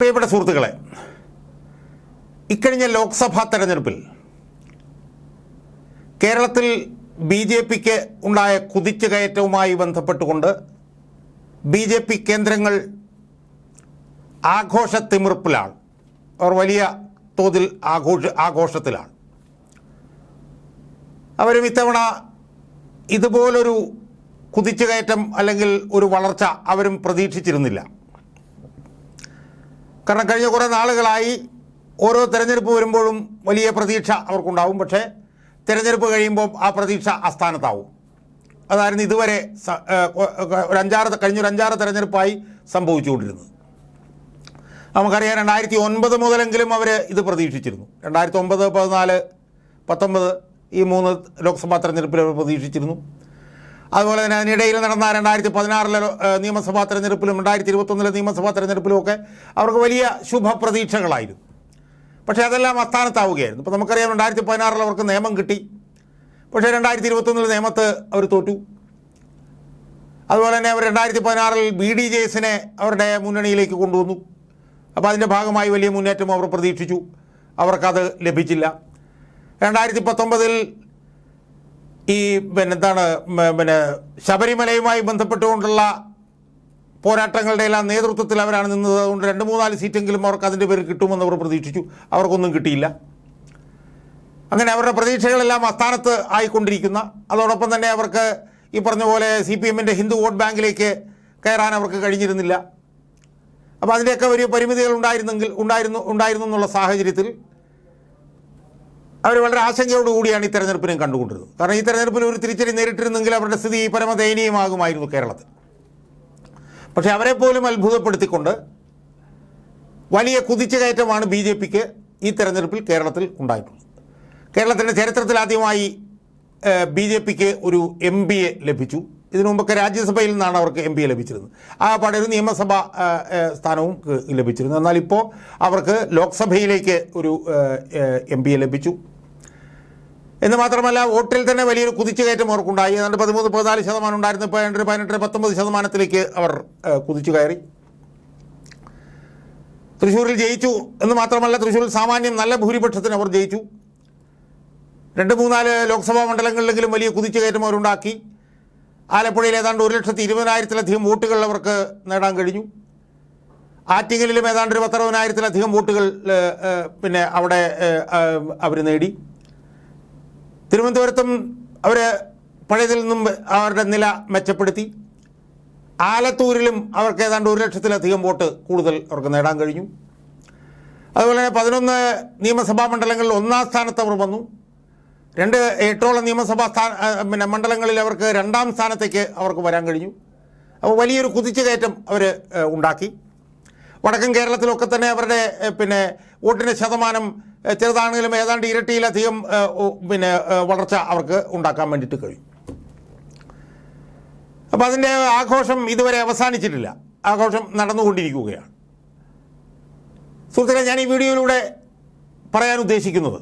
പ്രിയപ്പെട്ട സുഹൃത്തുക്കളെ ഇക്കഴിഞ്ഞ ലോക്സഭാ തെരഞ്ഞെടുപ്പിൽ കേരളത്തിൽ ബി ജെ പിക്ക് ഉണ്ടായ കുതിച്ചുകയറ്റവുമായി ബന്ധപ്പെട്ടുകൊണ്ട് ബി ജെ പി കേന്ദ്രങ്ങൾ ആഘോഷ തിമിർപ്പിലാണ് അവർ വലിയ തോതിൽ ആഘോഷ ആഘോഷത്തിലാണ്. അവരും ഇത്തവണ ഇതുപോലൊരു കുതിച്ചുകയറ്റം അല്ലെങ്കിൽ ഒരു വളർച്ച അവരും പ്രതീക്ഷിച്ചിരുന്നില്ല. കാരണം കഴിഞ്ഞ കുറേ നാളുകളായി ഓരോ തെരഞ്ഞെടുപ്പ് വരുമ്പോഴും വലിയ പ്രതീക്ഷ അവർക്കുണ്ടാവും. പക്ഷേ തിരഞ്ഞെടുപ്പ് കഴിയുമ്പോൾ ആ പ്രതീക്ഷ അസ്ഥാനത്താവും അതായിരുന്നു ഇതുവരെ ഒരു അഞ്ചാറ് കഴിഞ്ഞൊരു അഞ്ചാറ് തെരഞ്ഞെടുപ്പായി സംഭവിച്ചുകൊണ്ടിരുന്നത്. നമുക്കറിയാം രണ്ടായിരത്തി ഒൻപത് മുതലെങ്കിലും അവർ ഇത് പ്രതീക്ഷിച്ചിരുന്നു. രണ്ടായിരത്തി ഒമ്പത് പതിനാല് പത്തൊമ്പത് ഈ മൂന്ന് ലോക്സഭാ തെരഞ്ഞെടുപ്പിൽ അവർ പ്രതീക്ഷിച്ചിരുന്നു. അതുപോലെ തന്നെ അതിനിടയിൽ നടന്ന രണ്ടായിരത്തി പതിനാറിലെ നിയമസഭാ തെരഞ്ഞെടുപ്പിലും രണ്ടായിരത്തി ഇരുപത്തൊന്നിലെ നിയമസഭാ തെരഞ്ഞെടുപ്പിലും ഒക്കെ അവർക്ക് വലിയ ശുഭപ്രതീക്ഷകളായിരുന്നു. പക്ഷേ അതെല്ലാം അസ്ഥാനത്താവുകയായിരുന്നു. ഇപ്പോൾ നമുക്കറിയാം രണ്ടായിരത്തി പതിനാറിൽ അവർക്ക് നിയമം കിട്ടി. പക്ഷേ രണ്ടായിരത്തി ഇരുപത്തൊന്നിൽ നിയമത്ത് അവർ തോറ്റു. അതുപോലെ തന്നെ അവർ രണ്ടായിരത്തി പതിനാറിൽ ബി ഡി ജെ എസിനെ അവരുടെ മുന്നണിയിലേക്ക് കൊണ്ടുവന്നു. അപ്പോൾ അതിന്റെ ഭാഗമായി വലിയ മുന്നേറ്റം അവർ പ്രതീക്ഷിച്ചു. അവർക്കത് ലഭിച്ചില്ല. രണ്ടായിരത്തി പത്തൊമ്പതിൽ ഈ പിന്നെ എന്താണ് പിന്നെ ശബരിമലയുമായി ബന്ധപ്പെട്ടുകൊണ്ടുള്ള പോരാട്ടങ്ങളുടെ എല്ലാം നേതൃത്വത്തിൽ അവരാണ് നിന്നത്. അതുകൊണ്ട് രണ്ട് മൂന്നാൽ സീറ്റെങ്കിലും അവർക്ക് അതിന്റെ പേര് കിട്ടുമെന്ന് അവർ പ്രതീക്ഷിച്ചു. അവർക്കൊന്നും കിട്ടിയില്ല. അങ്ങനെ അവരുടെ പ്രതീക്ഷകളെല്ലാം അസ്ഥാനത്ത് ആയിക്കൊണ്ടിരിക്കുന്ന അതോടൊപ്പം തന്നെ അവർക്ക് ഈ പറഞ്ഞ പോലെ സി പി എമ്മിന്റെ ഹിന്ദു വോട്ട് ബാങ്കിലേക്ക് കയറാൻ അവർക്ക് കഴിഞ്ഞിരുന്നില്ല. അപ്പോൾ അതിന്റെയൊക്കെ വലിയ പരിമിതികൾ ഉണ്ടായിരുന്നെങ്കിൽ ഉണ്ടായിരുന്നു ഉണ്ടായിരുന്നു എന്നുള്ള സാഹചര്യത്തിൽ അവർ വളരെ ആശങ്കയോടുകൂടിയാണ് ഈ തെരഞ്ഞെടുപ്പിനെയും കണ്ടുകൊണ്ടിരുന്നത്. കാരണം ഈ തെരഞ്ഞെടുപ്പിൽ ഒരു തിരിച്ചടി നേരിട്ടിരുന്നെങ്കിൽ അവരുടെ സ്ഥിതി പരമദയനീയമാകുമായിരുന്നു കേരളത്തിൽ. പക്ഷേ അവരെ പോലും അത്ഭുതപ്പെടുത്തിക്കൊണ്ട് വലിയ കുതിച്ചുകയറ്റമാണ് ബി ജെ പിക്ക് ഈ തെരഞ്ഞെടുപ്പിൽ കേരളത്തിൽ ഉണ്ടായിട്ടുള്ളത്. കേരളത്തിന്റെ ചരിത്രത്തിലാദ്യമായി ബി ജെ പിക്ക് ഒരു എം പി എ ലഭിച്ചു. ഇതിനു മുമ്പൊക്കെ രാജ്യസഭയിൽ നിന്നാണ് അവർക്ക് എം പി ലഭിച്ചിരുന്നത്. ആ പാടെ ഒരു നിയമസഭ സ്ഥാനവും ലഭിച്ചിരുന്നു. എന്നാൽ ഇപ്പോൾ അവർക്ക് ലോക്സഭയിലേക്ക് ഒരു എം പി ലഭിച്ചു. എന്ന് മാത്രമല്ല വോട്ടിൽ തന്നെ വലിയൊരു കുതിച്ചുകയറ്റം അവർക്കുണ്ടായി. ഏതാണ്ട് പതിമൂന്ന് പതിനാല് ശതമാനം ഉണ്ടായിരുന്നു. ഇപ്പോൾ ഒരു പതിനെട്ട് പത്തൊമ്പത് ശതമാനത്തിലേക്ക് അവർ കുതിച്ചു കയറി. തൃശ്ശൂരിൽ ജയിച്ചു എന്ന് മാത്രമല്ല തൃശ്ശൂരിൽ സാമാന്യം നല്ല ഭൂരിപക്ഷത്തിന് അവർ ജയിച്ചു. രണ്ട് മൂന്നാൽ ലോക്സഭാ മണ്ഡലങ്ങളിലെങ്കിലും വലിയ കുതിച്ചുകയറ്റം അവരുണ്ടാക്കി. ആലപ്പുഴയിൽ ഏതാണ്ട് ഒരു ലക്ഷത്തി ഇരുപതിനായിരത്തിലധികം വോട്ടുകൾ അവർക്ക് നേടാൻ കഴിഞ്ഞു. ആറ്റിങ്ങലിലും ഏതാണ്ട് ഒരു പത്തറുപതിനായിരത്തിലധികം വോട്ടുകൾ പിന്നെ അവിടെ അവർ നേടി. തിരുവനന്തപുരത്തും അവർ പഴയതിൽ നിന്നും അവരുടെ നില മെച്ചപ്പെടുത്തി. ആലത്തൂരിലും അവർക്ക് ഏതാണ്ട് ഒരു ലക്ഷത്തിലധികം വോട്ട് കൂടുതൽ അവർക്ക് നേടാൻ കഴിഞ്ഞു. അതുപോലെ തന്നെ പതിനൊന്ന് നിയമസഭാ മണ്ഡലങ്ങളിൽ ഒന്നാം സ്ഥാനത്ത് അവർ വന്നു. രണ്ട് എട്ടോളം നിയമസഭാ സ്ഥാന പിന്നെ മണ്ഡലങ്ങളിൽ അവർക്ക് രണ്ടാം സ്ഥാനത്തേക്ക് അവർക്ക് വരാൻ കഴിഞ്ഞു. അപ്പോൾ വലിയൊരു കുതിച്ചുകയറ്റം അവർ ഉണ്ടാക്കി. വടക്കൻ കേരളത്തിലൊക്കെ തന്നെ അവരുടെ പിന്നെ വോട്ടിന്റെ ശതമാനം ചെറുതാണെങ്കിലും ഏതാണ്ട് ഇരട്ടിയിലധികം പിന്നെ വളർച്ച അവർക്ക് ഉണ്ടാക്കാൻ വേണ്ടിയിട്ട് കഴിയും. അപ്പോൾ അതിന്റെ ആഘോഷം ഇതുവരെ അവസാനിച്ചിട്ടില്ല. ആഘോഷം നടന്നുകൊണ്ടിരിക്കുകയാണ്. സുഹൃത്തുക്കളെ ഞാൻ ഈ വീഡിയോയിലൂടെ പറയാൻ ഉദ്ദേശിക്കുന്നത്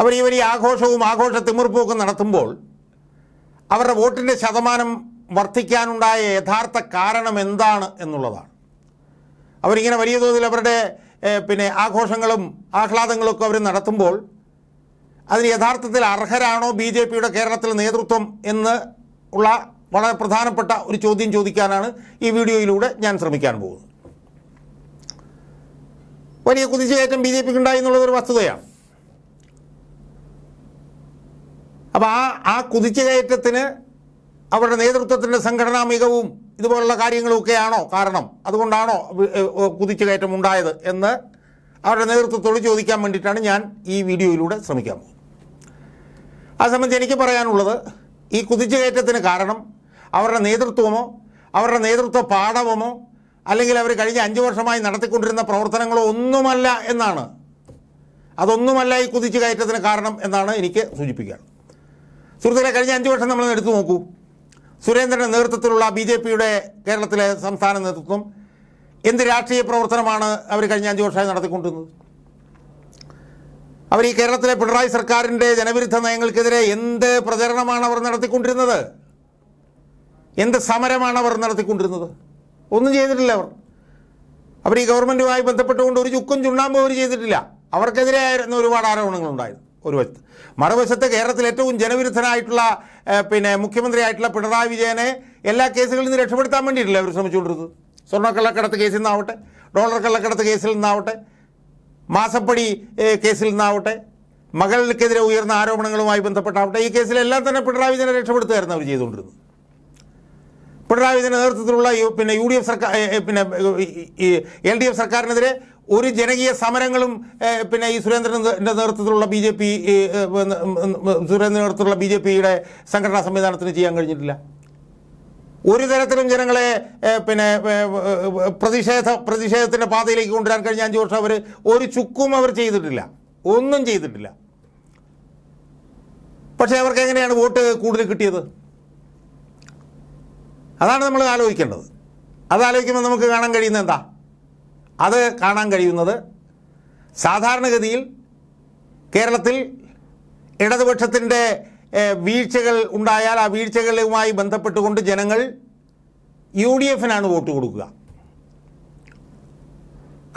അവർ ഈ വലിയ ആഘോഷവും ആഘോഷ തിമിർപ്പും ഒക്കെ നടത്തുമ്പോൾ അവരുടെ വോട്ടിന്റെ ശതമാനം വർദ്ധിക്കാനുണ്ടായ യഥാർത്ഥ കാരണം എന്താണ് എന്നുള്ളതാണ്. അവരിങ്ങനെ വലിയ തോതിൽ അവരുടെ പിന്നെ ആഘോഷങ്ങളും ആഹ്ലാദങ്ങളും ഒക്കെ അവർ നടത്തുമ്പോൾ അതിന് യഥാർത്ഥത്തിൽ അർഹരാണോ ബി ജെ പിയുടെ കേരളത്തിലെ നേതൃത്വം എന്ന് ഉള്ള വളരെ പ്രധാനപ്പെട്ട ഒരു ചോദ്യം ചോദിക്കാനാണ് ഈ വീഡിയോയിലൂടെ ഞാൻ ശ്രമിക്കാൻ പോകുന്നത്. വലിയ കുതിച്ചുകയറ്റം ബി ജെ പിക്ക് ഉണ്ടായി എന്നുള്ളതൊരു വസ്തുതയാണ്. അപ്പോൾ ആ ആ കുതിച്ചുകയറ്റത്തിന് അവരുടെ നേതൃത്വത്തിന്റെ സംഘടനാ മികവും ഇതുപോലുള്ള കാര്യങ്ങളൊക്കെയാണോ കാരണം? അതുകൊണ്ടാണോ കുതിച്ചു കയറ്റം ഉണ്ടായത് എന്ന് അവരുടെ നേതൃത്വത്തോട് ചോദിക്കാൻ വേണ്ടിയിട്ടാണ് ഞാൻ ഈ വീഡിയോയിലൂടെ ശ്രമിക്കാൻ പോകുന്നത്. ആ സംബന്ധിച്ച് എനിക്ക് പറയാനുള്ളത് ഈ കുതിച്ചുകയറ്റത്തിന് കാരണം അവരുടെ നേതൃത്വമോ അവരുടെ നേതൃത്വ പാഠവമോ അല്ലെങ്കിൽ അവർ കഴിഞ്ഞ അഞ്ച് വർഷമായി നടത്തിക്കൊണ്ടിരുന്ന പ്രവർത്തനങ്ങളോ ഒന്നുമല്ല എന്നാണ്. അതൊന്നുമല്ല ഈ കുതിച്ചു കയറ്റത്തിന് കാരണം എന്നാണ് എനിക്ക് സൂചിപ്പിക്കുക സുഹൃത്തുക്കളെ കഴിഞ്ഞ അഞ്ച് വർഷം നമ്മൾ എടുത്തു നോക്കൂ. സുരേന്ദ്രന്റെ നേതൃത്വത്തിലുള്ള ബി ജെ പിയുടെ കേരളത്തിലെ സംസ്ഥാന നേതൃത്വം എന്ത് രാഷ്ട്രീയ പ്രവർത്തനമാണ് അവർ കഴിഞ്ഞ അഞ്ച് വർഷമായി നടത്തിക്കൊണ്ടിരുന്നത്? അവർ ഈ കേരളത്തിലെ പിണറായി സർക്കാരിന്റെ ജനവിരുദ്ധ നയങ്ങൾക്കെതിരെ എന്ത് പ്രചരണമാണ് അവർ നടത്തിക്കൊണ്ടിരുന്നത്? എന്ത് സമരമാണ് അവർ നടത്തിക്കൊണ്ടിരുന്നത്? ഒന്നും ചെയ്തിട്ടില്ല അവർ. അവർ ഈ ഗവൺമെന്റുമായി ബന്ധപ്പെട്ടുകൊണ്ട് ഒരു ചുക്കും ചുണ്ണാമ്പും അവർ ചെയ്തിട്ടില്ല. അവർക്കെതിരെയായിരുന്ന ഒരുപാട് ആരോപണങ്ങളുണ്ടായിരുന്നു ഒരു വശത്ത് മറുവശത്ത് കേരളത്തിൽ ഏറ്റവും ജനവിരുദ്ധനായിട്ടുള്ള പിന്നെ മുഖ്യമന്ത്രിയായിട്ടുള്ള പിണറായി വിജയനെ എല്ലാ കേസുകളിൽ നിന്ന് രക്ഷപ്പെടുത്താൻ വേണ്ടിയിട്ടില്ല അവർ ശ്രമിച്ചുകൊണ്ടിരുന്നത്? സ്വർണക്കള്ളക്കടത്ത് കേസിൽ നിന്നാവട്ടെ ഡോളർ കള്ളക്കടത്ത് കേസിൽ നിന്നാവട്ടെ മാസപ്പടി കേസിൽ നിന്നാവട്ടെ മകൾക്കെതിരെ ഉയർന്ന ആരോപണങ്ങളുമായി ബന്ധപ്പെട്ടാവട്ടെ ഈ കേസിലെല്ലാം തന്നെ പിണറായി വിജയനെ രക്ഷപ്പെടുത്തുകയായിരുന്നു അവർ ചെയ്തുകൊണ്ടിരുന്നത്. പിണറായി വിജയന്റെ നേതൃത്വത്തിലുള്ള പിന്നെ യു ഡി എഫ് സർക്കാർ പിന്നെ എൽ ഡി എഫ് സർക്കാരിനെതിരെ ഒരു ജനകീയ സമരങ്ങളും പിന്നെ ഈ സുരേന്ദ്രന്റെ നേതൃത്വത്തിലുള്ള ബി ജെ പി സുരേന്ദ്രന്റെ നേതൃത്വത്തിലുള്ള ബി ജെ പിയുടെ സംഘടനാ സംവിധാനത്തിന് ചെയ്യാൻ കഴിഞ്ഞിട്ടില്ല. ഒരു തരത്തിലും ജനങ്ങളെ പിന്നെ പ്രതിഷേധ പ്രതിഷേധത്തിന്റെ പാതയിലേക്ക് കൊണ്ടുവരാൻ കഴിഞ്ഞ അഞ്ച് വർഷം അവർ ഒരു ചുക്കും അവർ ചെയ്തിട്ടില്ല. ഒന്നും ചെയ്തിട്ടില്ല. പക്ഷേ അവർക്ക് എങ്ങനെയാണ് വോട്ട് കൂടുതൽ കിട്ടിയത്? അതാണ് നമ്മൾ ആലോചിക്കേണ്ടത്. അത് ആലോചിക്കുമ്പോൾ നമുക്ക് കാണാൻ കഴിയുന്നത് എന്താ? അത് കാണാൻ കഴിയുന്നത് സാധാരണഗതിയിൽ കേരളത്തിൽ ഇടതുപക്ഷത്തിന്റെ വീഴ്ചകൾ ഉണ്ടായാൽ ആ വീഴ്ചകളുമായി ബന്ധപ്പെട്ടുകൊണ്ട് ജനങ്ങൾ യു ഡി എഫിനാണ് വോട്ട് കൊടുക്കുക.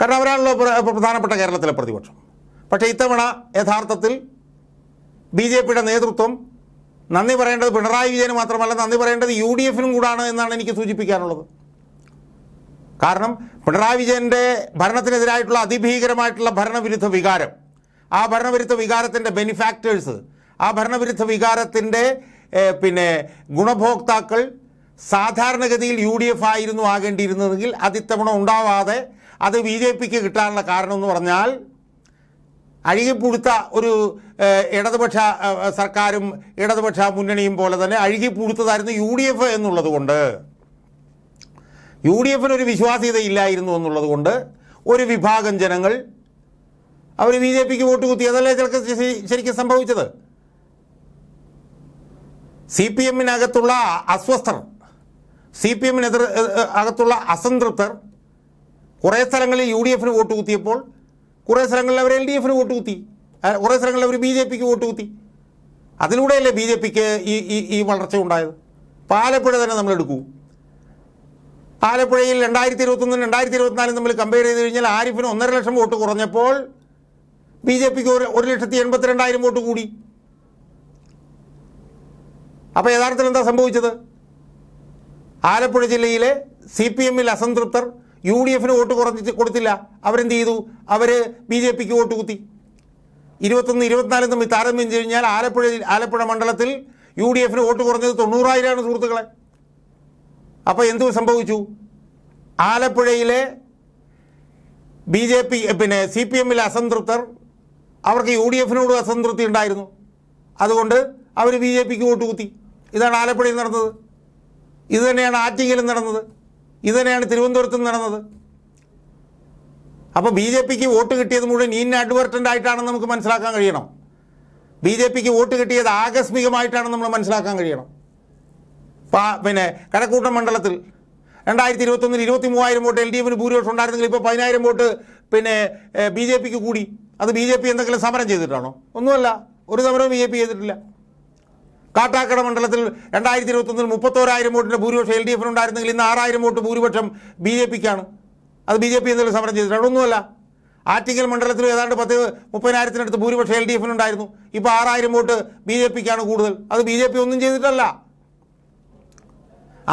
കാരണം അവരാണല്ലോ പ്ര- പ്രധാനപ്പെട്ട കേരളത്തിലെ പ്രതിപക്ഷം. പക്ഷേ ഇത്തവണ യഥാർത്ഥത്തിൽ ബി ജെ പിയുടെ നേതൃത്വം നന്ദി പറയേണ്ടത് പിണറായി വിജയന് മാത്രമല്ല നന്ദി പറയേണ്ടത് യു ഡി എഫിനും കൂടാണ് എന്നാണ് എനിക്ക് സൂചിപ്പിക്കാനുള്ളത്. കാരണം പിണറായി വിജയന്റെ ഭരണത്തിനെതിരായിട്ടുള്ള അതിഭീകരമായിട്ടുള്ള ഭരണവിരുദ്ധ വികാരം ആ ഭരണവിരുദ്ധ വികാരത്തിന്റെ ബെനിഫാക്ടേഴ്സ് ആ ഭരണവിരുദ്ധ വികാരത്തിന്റെ പിന്നെ ഗുണഭോക്താക്കൾ സാധാരണഗതിയിൽ യു ഡി എഫ് ആയിരുന്നു ആകേണ്ടിയിരുന്നതെങ്കിൽ അത് ഇത്തവണ ഉണ്ടാവാതെ അത് ബി ജെ പിക്ക് കിട്ടാനുള്ള കാരണം എന്ന് പറഞ്ഞാൽ അഴുകിപ്പുഴുത്ത ഒരു ഇടതുപക്ഷ സർക്കാരും ഇടതുപക്ഷ മുന്നണിയും പോലെ തന്നെ അഴുകിപ്പുഴുത്തതായിരുന്നു യു ഡി എഫ് എന്നുള്ളത് കൊണ്ട്. യു ഡി എഫിന് ഒരു വിശ്വാസ്യത ഇല്ലായിരുന്നു എന്നുള്ളത് കൊണ്ട് ഒരു വിഭാഗം ജനങ്ങൾ അവർ ബി ജെ പിക്ക് വോട്ട് കുത്തി. അതല്ലേ ചിലക്ക് ശരിക്കും സംഭവിച്ചത്? സി പി എമ്മിനകത്തുള്ള അസ്വസ്ഥർ സി പി എമ്മിനെതിർ അകത്തുള്ള അസംതൃപ്തർ കുറേ സ്ഥലങ്ങളിൽ യു ഡി എഫിന് വോട്ട് കുത്തിയപ്പോൾ കുറേ സ്ഥലങ്ങളിൽ അവർ എൽ ഡി എഫിന് വോട്ട് കുത്തി. കുറേ സ്ഥലങ്ങളിൽ അവർ ബി ജെ പിക്ക് വോട്ട് കുത്തി. അതിലൂടെയല്ലേ ബി ജെ പിക്ക് ഈ- ഈ വളർച്ച ഉണ്ടായത്? പാലപ്പുഴ തന്നെ നമ്മൾ എടുക്കൂ. ആലപ്പുഴയിൽ രണ്ടായിരത്തി ഇരുപത്തൊന്നും രണ്ടായിരത്തി ഇരുപത്തിനാലും തമ്മിൽ കമ്പയർ ചെയ്ത് കഴിഞ്ഞാൽ ആരിഫിന് ഒന്നര ലക്ഷം വോട്ട് കുറഞ്ഞപ്പോൾ ബി ജെ പിക്ക് ഒരു ഒരു ലക്ഷത്തി എൺപത്തിരണ്ടായിരം വോട്ട് കൂടി. അപ്പോൾ യഥാർത്ഥത്തിൽ എന്താ സംഭവിച്ചത്? ആലപ്പുഴ ജില്ലയിലെ സി പി എമ്മിൽ അസംതൃപ്തർ യു ഡി എഫിന് വോട്ട് കുറഞ്ഞ് കൊടുത്തില്ല. അവരെന്ത് ചെയ്തു? അവർ ബി ജെ പിക്ക് വോട്ട് കുത്തി. ഇരുപത്തൊന്ന് ഇരുപത്തിനാലും തമ്മിൽ താരതമ്യം ചെയ്ത് കഴിഞ്ഞാൽ ആലപ്പുഴ ആലപ്പുഴ മണ്ഡലത്തിൽ യു ഡി എഫിന് വോട്ട് കുറഞ്ഞത് തൊണ്ണൂറായിരമാണ് സുഹൃത്തുക്കളെ. അപ്പോൾ എന്തു സംഭവിച്ചു? ആലപ്പുഴയിലെ ബി ജെ പി പിന്നെ സി പി എമ്മിലെ അസംതൃപ്തർ അവർക്ക് യു ഡി എഫിനോട് അസംതൃപ്തി ഉണ്ടായിരുന്നു. അതുകൊണ്ട് അവർ ബി ജെ പിക്ക് വോട്ട് കുത്തി. ഇതാണ് ആലപ്പുഴയിൽ നടന്നത്. ഇത് തന്നെയാണ് ആറ്റിങ്ങലും നടന്നത്. ഇത് തന്നെയാണ് തിരുവനന്തപുരത്തും നടന്നത്. അപ്പോൾ ബി ജെ പിക്ക് വോട്ട് കിട്ടിയത് മുഴുവൻ ഇൻഅഡ്വർട്ടന്റ് ആയിട്ടാണെന്ന് നമുക്ക് മനസ്സിലാക്കാൻ കഴിയണം. ബി ജെ പിക്ക് വോട്ട് കിട്ടിയത് ആകസ്മികമായിട്ടാണെന്ന് നമ്മൾ മനസ്സിലാക്കാൻ കഴിയണം. പിന്നെ കരക്കൂട്ടം മണ്ഡലത്തിൽ. രണ്ടായിരത്തി ഇരുപത്തൊന്നിൽ ഇരുപത്തി മൂവായിരം വോട്ട് എൽ ഡി എഫിന് ഭൂരിപക്ഷം ഉണ്ടായിരുന്നെങ്കിൽ ഇപ്പോൾ പതിനായിരം വോട്ട് പിന്നെ ബി ജെ പിക്ക് കൂടി. അത് ബി ജെ പി എന്തെങ്കിലും സമരം ചെയ്തിട്ടാണോ? ഒന്നുമല്ല. ഒരു സമരവും ബി ജെ പി ചെയ്തിട്ടില്ല. കാട്ടാക്കട മണ്ഡലത്തിൽ രണ്ടായിരത്തി ഇരുപത്തൊന്നിൽ മുപ്പത്തോരായിരം വോട്ടിന്റെ ഭൂരിപക്ഷം എൽ ഡി എഫിന് ഉണ്ടായിരുന്നെങ്കിൽ ഇന്ന് ആറായിരം വോട്ട് ഭൂരിപക്ഷം ബി ജെ പിക്കാണ്. അത് ബി ജെ പി എന്തെങ്കിലും സമരം ചെയ്തിട്ടാണ് ഒന്നുമല്ല. ആറ്റിങ്ങൽ മണ്ഡലത്തിൽ ഏതാണ്ട് പത്ത് മുപ്പതിനായിരത്തിനടുത്ത് ഭൂരിപക്ഷം എൽ ഡി എഫിനുണ്ടായിരുന്നു. ഇപ്പോൾ ആറായിരം വോട്ട് ബി ജെ പിക്കാണ് കൂടുതൽ. അത് ബി ജെ പി ഒന്നും ചെയ്തിട്ടല്ല.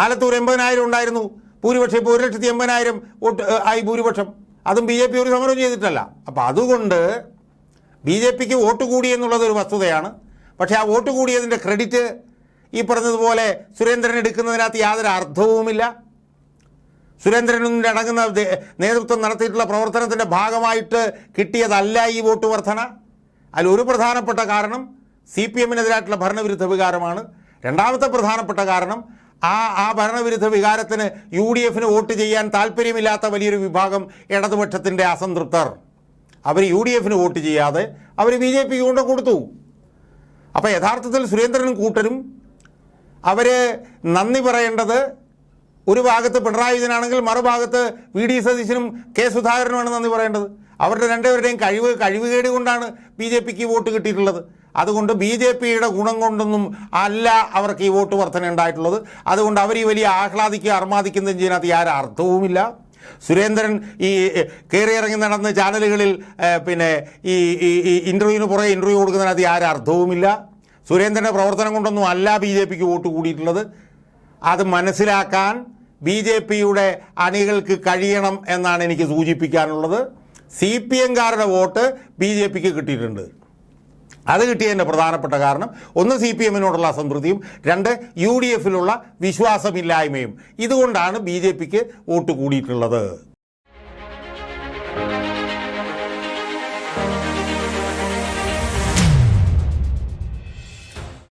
ആലത്തൂർ എൺപതിനായിരം ഉണ്ടായിരുന്നു. ഭൂരിപക്ഷം ഇപ്പോൾ ഒരു ലക്ഷത്തി എൺപതിനായിരം വോട്ട് ആയി ഭൂരിപക്ഷം. അതും ബി ജെ പി ഒരു സമരം ചെയ്തിട്ടല്ല. അപ്പോൾ അതുകൊണ്ട് ബി ജെ പിക്ക് വോട്ട് കൂടി എന്നുള്ളത് ഒരു വസ്തുതയാണ്. പക്ഷേ ആ വോട്ട് കൂടിയതിന്റെ ക്രെഡിറ്റ് ഈ പറഞ്ഞതുപോലെ സുരേന്ദ്രൻ എടുക്കുന്നതിനകത്ത് യാതൊരു അർത്ഥവുമില്ല. സുരേന്ദ്രനും അടങ്ങുന്ന നേതൃത്വം നടത്തിയിട്ടുള്ള പ്രവർത്തനത്തിന്റെ ഭാഗമായിട്ട് കിട്ടിയതല്ല ഈ വോട്ട് വർധന. അതിലൊരു പ്രധാനപ്പെട്ട കാരണം സി പി എമ്മിനെതിരായിട്ടുള്ള ഭരണവിരുദ്ധ വികാരമാണ്. രണ്ടാമത്തെ പ്രധാനപ്പെട്ട കാരണം ആ ആ ഭരണവിരുദ്ധ വികാരത്തിന് യു ഡി എഫിന് വോട്ട് ചെയ്യാൻ താല്പര്യമില്ലാത്ത വലിയൊരു വിഭാഗം ഇടതുപക്ഷത്തിന്റെ അസംതൃപ്തർ. അവർ യു ഡി എഫിന് വോട്ട് ചെയ്യാതെ അവർ ബി ജെ പിക്ക് കൊണ്ട് കൊടുത്തു. അപ്പോൾ യഥാർത്ഥത്തിൽ സുരേന്ദ്രനും കൂട്ടരും അവർ നന്ദി പറയേണ്ടത് ഒരു ഭാഗത്ത് പിണറായി വിജയനാണെങ്കിൽ മറുഭാഗത്ത് വി ഡി സതീശനും കെ സുധാകരനുമാണ് നന്ദി പറയേണ്ടത്. അവരുടെ രണ്ടുപേരുടെയും കഴിവ് കഴിവുകേട് കൊണ്ടാണ് ബി ജെ പിക്ക് വോട്ട് കിട്ടിയിട്ടുള്ളത്. അതുകൊണ്ട് ബി ജെ പിയുടെ ഗുണം കൊണ്ടൊന്നും അല്ല അവർക്ക് ഈ വോട്ട് വർധന ഉണ്ടായിട്ടുള്ളത്. അതുകൊണ്ട് അവർ ഈ വലിയ ആഹ്ലാദിക്കുക അർമാദിക്കുന്നതും ചെയ്യുന്നതിനകത്ത് യാതൊരു അർത്ഥവുമില്ല. സുരേന്ദ്രൻ ഈ കയറി ഇറങ്ങി നടന്ന് ചാനലുകളിൽ പിന്നെ ഈ ഇന്റർവ്യൂവിന് പുറകെ ഇന്റർവ്യൂ കൊടുക്കുന്നതിനകത്ത് യാതൊരു അർത്ഥവുമില്ല. സുരേന്ദ്രന്റെ പ്രവർത്തനം കൊണ്ടൊന്നും അല്ല ബി ജെ പിക്ക് വോട്ട് കൂടിയിട്ടുള്ളത്. അത് മനസ്സിലാക്കാൻ ബി ജെ പിയുടെ അണികൾക്ക് കഴിയണം എന്നാണ് എനിക്ക് സൂചിപ്പിക്കാനുള്ളത്. സി പി എംകാരുടെ വോട്ട് ബി ജെ പിക്ക് കിട്ടിയിട്ടുണ്ട്. അത് കിട്ടിയതിന്റെ പ്രധാനപ്പെട്ട കാരണം ഒന്ന് സി പി എമ്മിനോടുള്ള അസംതൃപ്തിയും രണ്ട് യു ഡി എഫിലുള്ള വിശ്വാസമില്ലായ്മയും. ഇതുകൊണ്ടാണ് ബി ജെ പിക്ക് വോട്ട് കൂടിയിട്ടുള്ളത്.